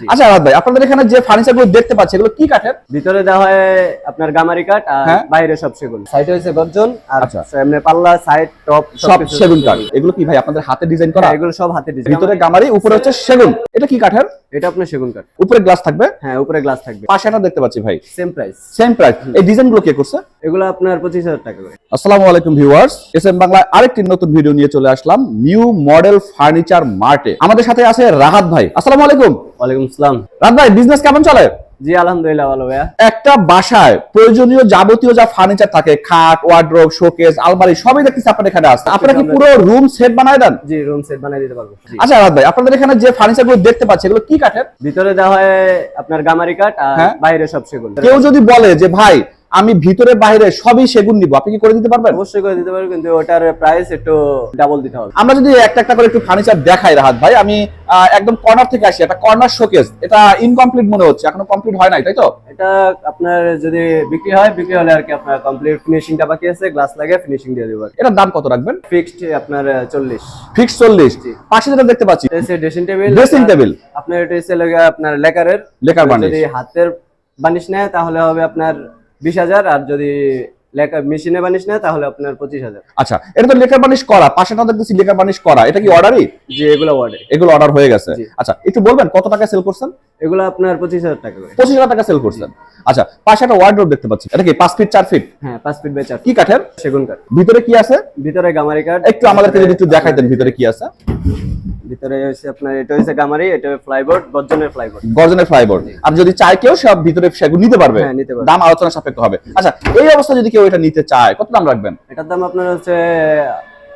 আচ্ছা রাত ভাই আপনাদের এখানে যে ফার্নিচারগুলো দেখতে পাচ্ছি এগুলো কি কাঠের? ভিতরে দেওয়া হয় আপনার গামারি কাঠ আর হ্যাঁ। বাইরে সব সেগুন সাইডে হয়েছে গর্জন আর আচ্ছা। সামনে পাল্লা সাইড টপ সব সেগুন কাঠ। এগুলো কি ভাই আপনাদের হাতে ডিজাইন করা? এগুলো সব হাতে ডিজাইন ভিতরে গামারি উপরে হচ্ছে সেগুন। এটা কি কাঠের? এটা আপনার সেগুন কাঠ। উপরে গ্লাস থাকবে? হ্যাঁ উপরে গ্লাস থাকবে। দেখতে পাচ্ছি ভাই। সেম প্রাইস সেম প্রাইস এই ডিজাইনগুলো কে করছে? এগুলো আপনার পঁচিশ হাজার টাকা করে। আসসালামু আলাইকুম ভিউয়ার্স এস এম বাংলায় আরেকটি নতুন ভিডিও নিয়ে চলে আসলাম। নিউ মডেল ফার্নিচার মার্টে আমাদের সাথে আছে রাহাত ভাই। আসসালামু আলাইকুম। ওয়ালাইকুম আসসালাম। রাহাত ভাই বিজনেস কেমন চলে? জি আলহামদুলিল্লাহ ভালো ভাইয়া। একটা বাসায় প্রয়োজনীয় যাবতীয় যা ফার্নিচার থাকে খাট ওয়ার্ড্রোব শোকেস আলমারি সবই দেখতেছি আপনার এখানে আছে। আপনারা কি পুরো রুম সেট বানায় দেন? জি রুম সেট বানিয়ে দিতে পারব। আচ্ছা রাহাত ভাই আপনাদের এখানে যে ফার্নিচারগুলো দেখতে পাচ্ছি এগুলো কি কাঠের? ভিতরে দেওয়া হয় আপনার গামারি কাঠ আর হ্যাঁ। বাইরে সব সেগুলো কেউ যদি বলে যে ভাই আমি ভিতরে বাইরে সবই সেগুন নিব। আপনি কি করে দিতে পারবেন? অবশ্যই করে দিতে পারবেন কিন্তু ওটার প্রাইস একটু ডাবল দিতে হবে। আমরা যদি একটা একটা করে একটু ফার্নিচার দেখাই রাহাত ভাই আমি একদম কর্নার থেকে আসি একটা কর্নার শোকেস এটা ইনকমপ্লিট মনে হচ্ছে এখনও কমপ্লিট হয় নাই তাই তো? এটা আপনার যদি বিক্রি হয় বিক্রি হলে আর কি আপনার কমপ্লিট ফিনিশিংটা বাকি আছে গ্লাস লাগে ফিনিশিং দিয়ে দেবো এটার দাম কত রাখবেন? ফিক্সড আপনার চল্লিশ। ফিক্স চল্লিশ। পাশে যেটা দেখতে পাচ্ছি ড্রেসিং টেবিল ড্রেসিং টেবিল আপনার এটা হচ্ছে লাগে আপনার লেকারের। Lacquer varnish. যদি হাতের বানিশ নেয় তাহলে হবে আপনার বিশ হাজার আর যদি লেকার মেশিনে বানিশ নেয় তাহলে আপনার পঁচিশ হাজার। আচ্ছা এটা তো লেকার বানিশ করা পাশে পাশেটা দেখতেছি লেকার বানিশ করা এটা কি অর্ডারই যে এগুলো ওয়ার্ডে এগুলো অর্ডার হয়ে গেছে। আচ্ছা একটু বলবেন কত টাকা সেল করছেন? এগুলো আপনার পঁচিশ হাজার টাকা করে। পঁচিশ হাজার টাকা সেল করছেন। আচ্ছা পাশে একটা ওয়ার্ডরোব দেখতে পাচ্ছি। এটা কি পাঁচ ফিট চার ফিট হ্যাঁ পাঁচ ফিট বাই চার কি কাঠের? সেগুন কাঠ। ভিতরে কি আছে? ভিতরে গামারি কাঠ। একটু আমাদেরকে যদি একটু দেখাইতেন ভিতরে কি আছে। ভিতরে হচ্ছে আপনার এটা হচ্ছে গামারি এটা ফ্লাইবোর্ড গর্জনের ফ্লাইবোর্ড গর্জনের ফ্লাইবোর্ড আর যদি চায় কেউ সব ভিতরে সেগুলো নিতে পারবে। হ্যাঁ, নিতে পারবে। দাম আলোচনা সাপেক্ষ হবে। আচ্ছা এই অবস্থা যদি কেউ এটা নিতে চায় কত দাম রাখবেন? এটার দাম আপনার হচ্ছে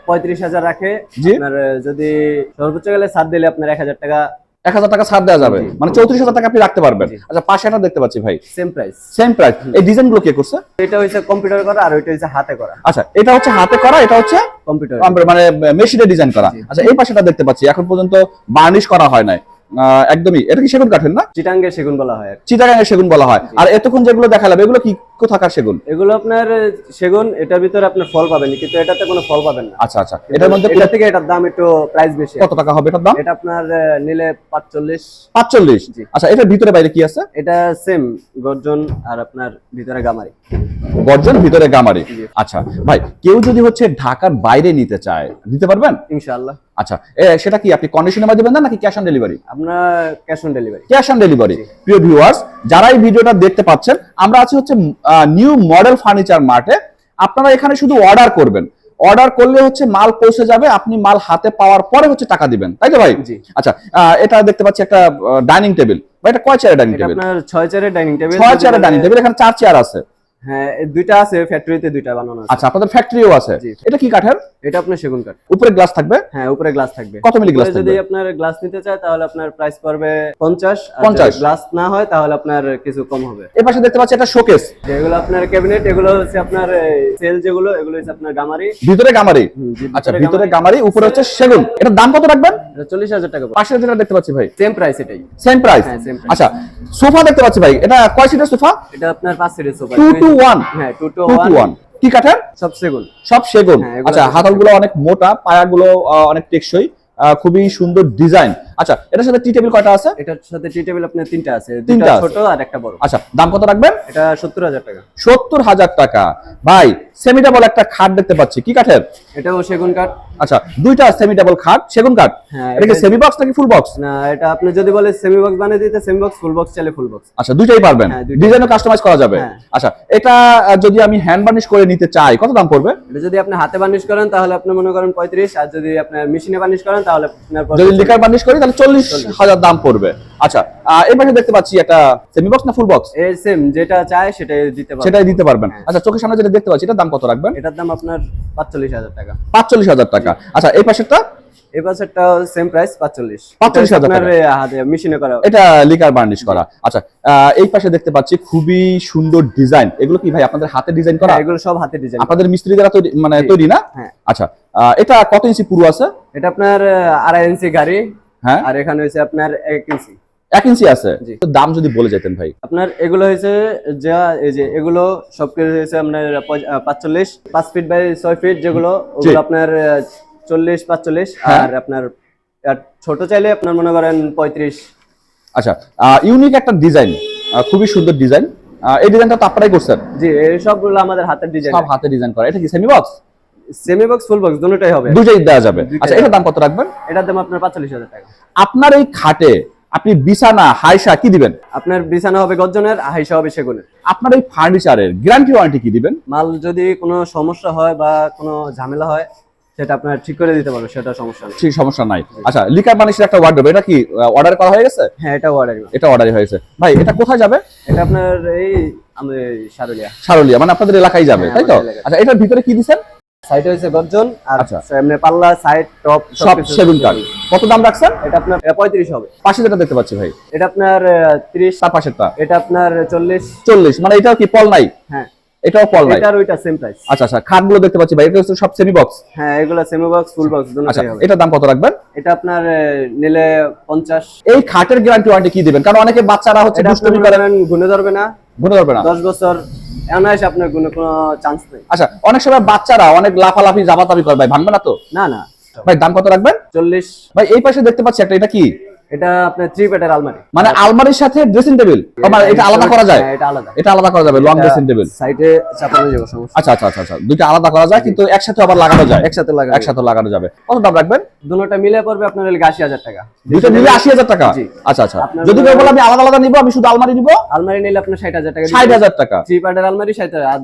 পঁয়ত্রিশ হাজার রাখে। আপনার যদি সর্বোচ্চ গেলে সাত দিলে আপনার এক হাজার টাকা এক হাজার টাকা ছাড় দেওয়া যাবে। মানে চৌত্রিশ হাজার টাকা আপনি রাখতে পারবেন। আচ্ছা পাশে একটা দেখতে পাচ্ছি ভাই। সেম প্রাইস সেম প্রাইস এই ডিজাইনগুলো কে করছে? এটা হচ্ছে কম্পিউটার করা আর ওইটা হচ্ছে হাতে করা। আচ্ছা এটা হচ্ছে হাতে করা এটা হচ্ছে কম্পিউটার মানে মেশিনে ডিজাইন করা। আচ্ছা এই পাশেটা দেখতে পাচ্ছি এখন পর্যন্ত বার্নিশ করা হয় নাই। একদমই। এটা কি সেগুন কাঠের না? চিটাঙ্গে সেগুন বলা হয় আর সেগুন বলা হয়। আর এতক্ষণ যেগুলো দেখালাম এগুলো কি কোথাকার সেগুন? এগুলো আপনার সেগুন এটার ভিতরে আপনার ফল পাবেন কিন্তু এটাতে কোনো ফল পাবেন না। আচ্ছা আচ্ছা। এটার মধ্যে এটা থেকে এটার দাম একটু প্রাইস বেশি। কত টাকা হবে এটার দাম? এটা আপনার নিলে পাঁচচল্লিশ। পাঁচচল্লিশ? জি। আচ্ছা এটার ভিতরে বাইরে কি আছে? এটা সেম গর্জন আর আপনার ভিতরে গামারি। গর্জন ভিতরে গামারি। আচ্ছা ভাই কেউ যদি হচ্ছে ঢাকার বাইরে নিতে চায় দিতে পারবেন? ইনশাআল্লাহ। আচ্ছা সেটা কি আপনি কন্ডিশনের মাধ্যমে দেন নাকি ক্যাশ অন ডেলিভারি আপনার cash on delivery cash on delivery প্রিয় ভিউয়ার্স যারা এই ভিডিওটা দেখতে পাচ্ছেন আমরা আছি হচ্ছে নিউ মডেল ফার্নিচার মার্টে আপনারা এখানে শুধু অর্ডার করবেন। অর্ডার করলে হচ্ছে মাল পৌঁছে যাবে আপনি মাল হাতে পাওয়ার পরে হচ্ছে টাকা দিবেন। তাই তো ভাই? আচ্ছা আহ, এটা দেখতে পাচ্ছি একটা ডাইনিং টেবিল ভাই এটা কয় চেয়ারের ডাইনিং টেবিল আপনার ছয় চেয়ারের ডাইনিং টেবিল ছয় চেয়ারের ডাইনিং টেবিল এখানে চার চেয়ার আছে। হ্যাঁ দুইটা আছে ফ্যাক্টরিতে দুইটা বানানো আছে। আচ্ছা আপনাদের ফ্যাক্টরিও আছে। এটা কি কাঠের? এটা আপনার সেগুন কাঠ। উপরে গ্লাস থাকবে? হ্যাঁ উপরে গ্লাস থাকবে। কত মিলি গ্লাস যদি আপনার গ্লাস নিতে চায় তাহলে আপনার প্রাইস পড়বে পঞ্চাশ। 50 গ্লাস না হয় তাহলে আপনার কিছু কম হবে। এই পাশে দেখতে পাচ্ছি একটা শোকেস যেগুলো আপনার ক্যাবিনেট এগুলো হচ্ছে আপনার সেল যেগুলো এগুলো হচ্ছে আপনার গামারি। ভিতরে গামারি? আচ্ছা ভিতরে গামারি উপরে হচ্ছে সেগুন। এটার দাম কত রাখবেন? চল্লিশ হাজার টাকা পাশে যেটা দেখতে পাচ্ছি ভাই। সেম প্রাইস এটাই। সেম প্রাইস হ্যাঁ। আচ্ছা সোফা দেখতে পাচ্ছি ভাই। এটা কয় সিটের সোফা? এটা আপনার পাঁচ সিটের সোফা। ওয়ান হ্যাঁ টু টু ওয়ান কি কাঠের? সব সেগুন। সব সেগুন। হ্যাঁ, আচ্ছা হাতলগুলো অনেক মোটা পায়াগুলো অনেক টেকসই খুবই সুন্দর ডিজাইন। আচ্ছা এটার সাথে টি টেবিল কয়টা আছে? এটার সাথে টি টেবিল আপনার তিনটা আছে। তিনটা ছোট আর একটা বড়। আচ্ছা দাম কত রাখবেন? এটা সত্তর হাজার টাকা। সত্তর হাজার টাকা। ভাই সেমি ডাবল একটা খাট দেখতে পাচ্ছি। কি কাঠের? এটাও সেগুন কাঠ। আচ্ছা দুইটা সেমি ডাবল খাট সেগুন কাঠ। হ্যাঁ, এটা কি সেমি বক্স নাকি ফুল বক্স না এটা আপনি যদি বলে সেমি বক্স বানিয়ে দিতে সেমি বক্স ফুল বক্স চাইলে ফুল বক্স আচ্ছা দুইটাই পারবেন। হ্যাঁ, ডিজাইনও কাস্টমাইজ করা যাবে। হ্যাঁ। আচ্ছা এটা যদি আমি হ্যান্ড বার্নিশ করে নিতে চাই কত দাম পড়বে? এটা যদি আপনি হাতে বার্নিশ করেন তাহলে আপনি মনে করেন পঁয়ত্রিশ আর যদি আপনার মেশিনে বার্নিশ করেন তাহলে আপনার যদি লিকার বার্নিশ করি তাহলে চল্লিশ হাজার দাম পড়বে। আচ্ছা আহ, এই পাশে দেখতে পাচ্ছি একটা সেমি বক্স না ফুল বক্স এই সেম যেটা চায় সেটাই দিতে পারবেন। সেটাই দিতে পারবেন। হ্যাঁ। আচ্ছা চোখের সামনে যেটা দেখতে পাচ্ছি এটার দাম কত রাখবেন? এটার দাম আপনার পাঁচচল্লিশ হাজার টাকা। পাঁচচল্লিশ হাজার টাকা। আচ্ছা এই পাশেরটা? এই পাশেরটা সেম প্রাইস পাঁচচল্লিশ। 45,000 আপনার হাতে মেশিনে করা এটা লিকার বার্নিশ করা। আচ্ছা এই পাশে দেখতে পাচ্ছি খুবই সুন্দর ডিজাইন এগুলো কি ভাই আপনাদের হাতে ডিজাইন করা? হ্যাঁ, এগুলো সব হাতে ডিজাইন আপনাদের মিস্ত্রি দ্বারা তৈরি মানে তৈরি না? হ্যাঁ। আচ্ছা আহ, এটা কত ইঞ্চি পুরো আছে? এটা আপনার আড়াই ইঞ্চি গাড়ি। হ্যাঁ? আর এখানে হয়েছে আপনার এক ইঞ্চি এক ইঞ্চি আছে? দাম যদি বলে যেতেন ভাই। আপনার এগুলো হয়েছে যা এই যে এগুলো সব কিছু হয়েছে আপনার পাঁচচল্লিশ পাঁচ ফিট বাই ছয় ফিট যেগুলো ওগুলো আপনার চল্লিশ পাঁচচল্লিশ হ্যাঁ। আর আপনার ছোট চাইলে আপনার মনে করেন পঁয়ত্রিশ। আচ্ছা ইউনিক একটা ডিজাইন খুবই সুন্দর ডিজাইন এই ডিজাইনটা তো আপনারাই করছেন? জি এই সবগুলো আমাদের হাতের ডিজাইন সব হাতে ডিজাইন করা। এটা কি semi box semi box full box দুটোটাই হবে। দুটোই দেওয়া যাবে। আচ্ছা এটার দাম কত রাখবেন? এটার দাম আপনার পাঁচচল্লিশ হাজার টাকা। আপনার এই খাটে আপনি বিছানা হাইসা কি দিবেন? আপনার বিছানা হবে হাইসা হবে সেগুনের। আপনার এই ফার্নিচারের গ্যারান্টি ওয়ারেন্টি কি দিবেন? মাল যদি কোনো সমস্যা হয় বা কোনো ঝামেলা হয় সেটা আপনার ঠিক করে দিতে পারবে সেটা সমস্যা নেই। সেই সমস্যা নাই। আচ্ছা লিকার বানিশের একটা ওয়ার্ডরোব এটা কি অর্ডার করা হয়ে গেছে? হ্যাঁ এটা অর্ডার এটা অর্ডারই হয়েছে। ভাই এটা কোথায় যাবে? এটা আপনার এই আমি সারুলিয়া। সারলিয়া মানে আপনাদের এলাকায় যাবে হ্যাঁ, তাই তো? আচ্ছা এটার ভিতরে কি দিছেন? সাইড হয়েছে গর্জন আর আচ্ছা। এমনি পাল্লা সাইড টপ সব সেভেন কার্ড কত দাম রাখছেন? এটা আপনার পঁয়ত্রিশ হবে। পাশে যেটা দেখতে পাচ্ছি ভাই। এটা আপনার ত্রিশ। তার পাশেরটা। এটা আপনার চল্লিশ। চল্লিশ মানে এটাও কি পল নাই? হ্যাঁ। এটাও পল নাই। এটার ওইটা সেম প্রাইস আচ্ছা আচ্ছা খাটগুলো দেখতে পাচ্ছি ভাই এটা হচ্ছে সব সেমি বক্স হ্যাঁ এগুলো সেমি বক্স ফুল বক্স আচ্ছা দুটোই হবে। এটার দাম কত রাখবেন? এটা আপনার নিলে পঞ্চাশ। এই খাটের গ্যারান্টি ওয়ারেন্টি কি দিবেন? কারণ অনেকে বাচ্চারা হচ্ছে এটা দুষ্টুমি গুনে ধরবে না। গুনে ধরবে না। দশ বছর আপনার কোনো চান্স নেই। আচ্ছা অনেক সময় বাচ্চারা অনেক লাফালাফি জাবাতাবি করে ভাই ভাঙবে না তো? না না। ভাই দাম কত রাখবেন? চল্লিশ। ভাই এই পাশে দেখতে পাচ্ছি একটা এটা কি? এটা আপনার থ্রি আলমারি। মানে আলমারির সাথে ড্রেসিং টেবিল মানে এটা আলাদা করা যায়? হ্যাঁ, এটা আলাদা। এটা আলাদা করা যাবে লং ড্রেসিং টেবিল সাইডে চাপানো যাবে সমস্যা আচ্ছা আচ্ছা আচ্ছা আচ্ছা। দুইটা আলাদা করা যায় কিন্তু একসাথে আবার লাগানো যায়? একসাথে লাগা একসাথে লাগানো যাবে। কত দাম রাখবেন? দুটোটা মিলে পড়বে আপনার টাকা। দুইটা মিলে আশি হাজার টাকা? আচ্ছা আচ্ছা। যদি কেউ বলে আমি আলাদা আলাদা নিবো আমি শুধু আলমারি নিবো? আলমারি নিলে আপনার ষাট হাজার টাকা। ষাট হাজার টাকা। থ্রি আলমারি ষাট আর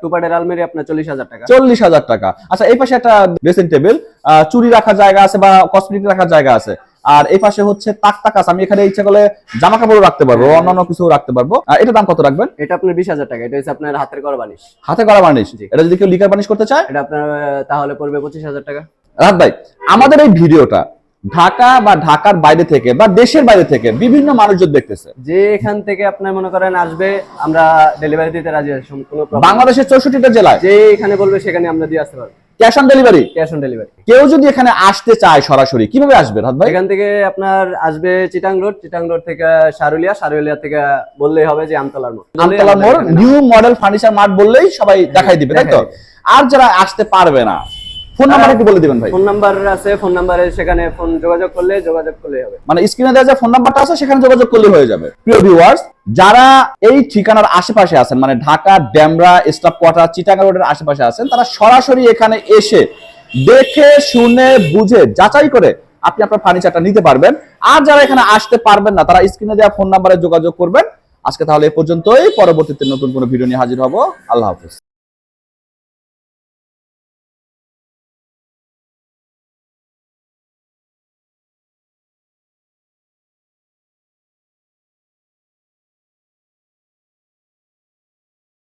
টু পার্টের আলমারি আপনার চল্লিশ হাজার টাকা। চল্লিশ হাজার টাকা। আচ্ছা এই পাশে একটা ড্রেসিং টেবিল চুরি রাখার জায়গা আছে বা কসমেটিক রাখার জায়গা আছে। আর এই পাশে হচ্ছে তাক তাক আছে আমি এখানে ইচ্ছা করলে জামা কাপড়ও রাখতে পারব অন্যান্য কিছু রাখতে পারব। আর এটা দাম কত রাখবেন? এটা আপনার বিশ হাজার টাকা। এটা হচ্ছে আপনার হাতের করা বানিশ। হাতে করা বানিশ? এটা যদি কেউ লিকার বানিশ করতে চায়? এটা আপনার তাহলে পড়বে পঁচিশ হাজার টাকা। রাত ভাই আমাদের এই ভিডিওটা ঢাকা বা ঢাকার বাইরে থেকে বা দেশের বাইরে থেকে বিভিন্ন মানুষজন দেখতেছে। যে এখান থেকে আপনার মনে করেন আসবে আমরা ডেলিভারি দিতে রাজি আছি কোনো বাংলাদেশের চৌষট্টিটা জেলায়? যে এখানে বলবে সেখানে আমরা দিয়ে আসতে পারব। Cash on delivery? Cash on delivery. কেউ যদি এখানে আসতে চায় সরাসরি কীভাবে আসবে রাত ভাই? এখান থেকে আপনার আসবে চিটাং রোড চিটাং রোড থেকে সারুলিয়া সারুলিয়া থেকে বললেই হবে যে আমতলার মোড়। আমতলা মোড় নিউ মডেল ফার্নিচার মার্ট বললেই সবাই দেখাই দিবে তাই তো? আর যারা আসতে পারবে না ফোন নাম্বার একটু বলে দিবেন ভাই। ফোন নাম্বার আছে ফোন নাম্বারে সেখানে ফোন যোগাযোগ করলে যোগাযোগ করলেই হবে। মানে স্ক্রিনে দেওয়া যে ফোন নাম্বারটা আছে সেখানে যোগাযোগ করলে হয়ে যাবে। প্রিয় ভিউয়ার্স যারা এই ঠিকানার আশেপাশে আছেন মানে ঢাকা ড্যামরা স্টাফ কোয়ার্টার চিটাঙ্গা রোডের আশেপাশে আছেন তারা সরাসরি এখানে এসে দেখে শুনে বুঝে যাচাই করে আপনি আপনার ফার্নিচারটা নিতে পারবেন। আর যারা এখানে আসতে পারবেন না তারা স্ক্রিনে দেওয়া ফোন নাম্বারে যোগাযোগ করবেন। আজকে তাহলে এ পর্যন্তই। পরবর্তীতে নতুন কোনো ভিডিও নিয়ে হাজির হব। আল্লাহ হাফিজ।